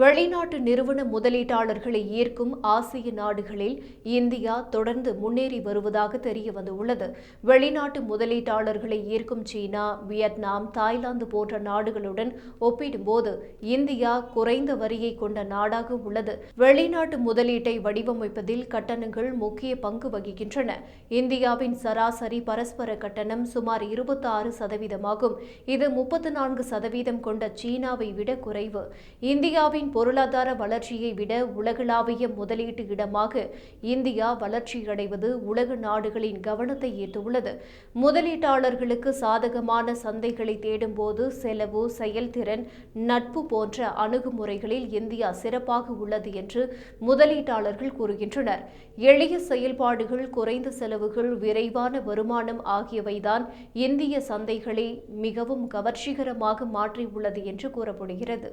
வெளிநாட்டு நிறுவன முதலீட்டாளர்களை ஈர்க்கும் ஆசிய நாடுகளில் இந்தியா தொடர்ந்து முன்னேறி வருவதாக தெரிய வந்துள்ளது வெளிநாட்டு முதலீட்டாளர்களை ஈர்க்கும் சீனா வியட்நாம் தாய்லாந்து போன்ற நாடுகளுடன் ஒப்பிடும்போது இந்தியா குறைந்த வரியை கொண்ட நாடாக உள்ளது. வெளிநாட்டு முதலீட்டை வடிவமைப்பதில் கட்டணங்கள் முக்கிய பங்கு வகிக்கின்றன. இந்தியாவின் சராசரி பரஸ்பர கட்டணம் சுமார் இருபத்தாறு சதவீதமாகும். இது முப்பத்து நான்கு சதவீதம் கொண்ட சீனாவை விட குறைவு. இந்தியாவின் பொருளாதார வளர்ச்சியை விட உலகளாவிய முதலீட்டு இடமாக இந்தியா வளர்ச்சியடைவது உலக நாடுகளின் கவனத்தை ஈர்த்துள்ளது. முதலீட்டாளர்களுக்கு சாதகமான சந்தைகளை தேடும்போது செலவு செயல்திறன் நட்பு போன்ற அணுகுமுறைகளில் இந்தியா சிறப்பாக உள்ளது என்று முதலீட்டாளர்கள் கூறுகின்றனர். எளிய செயல்பாடுகள் குறைந்த செலவுகள் விரைவான வருமானம் ஆகியவைதான் இந்திய சந்தைகளை மிகவும் கவர்ச்சிகரமாக மாற்றியுள்ளது என்று கூறப்படுகிறது.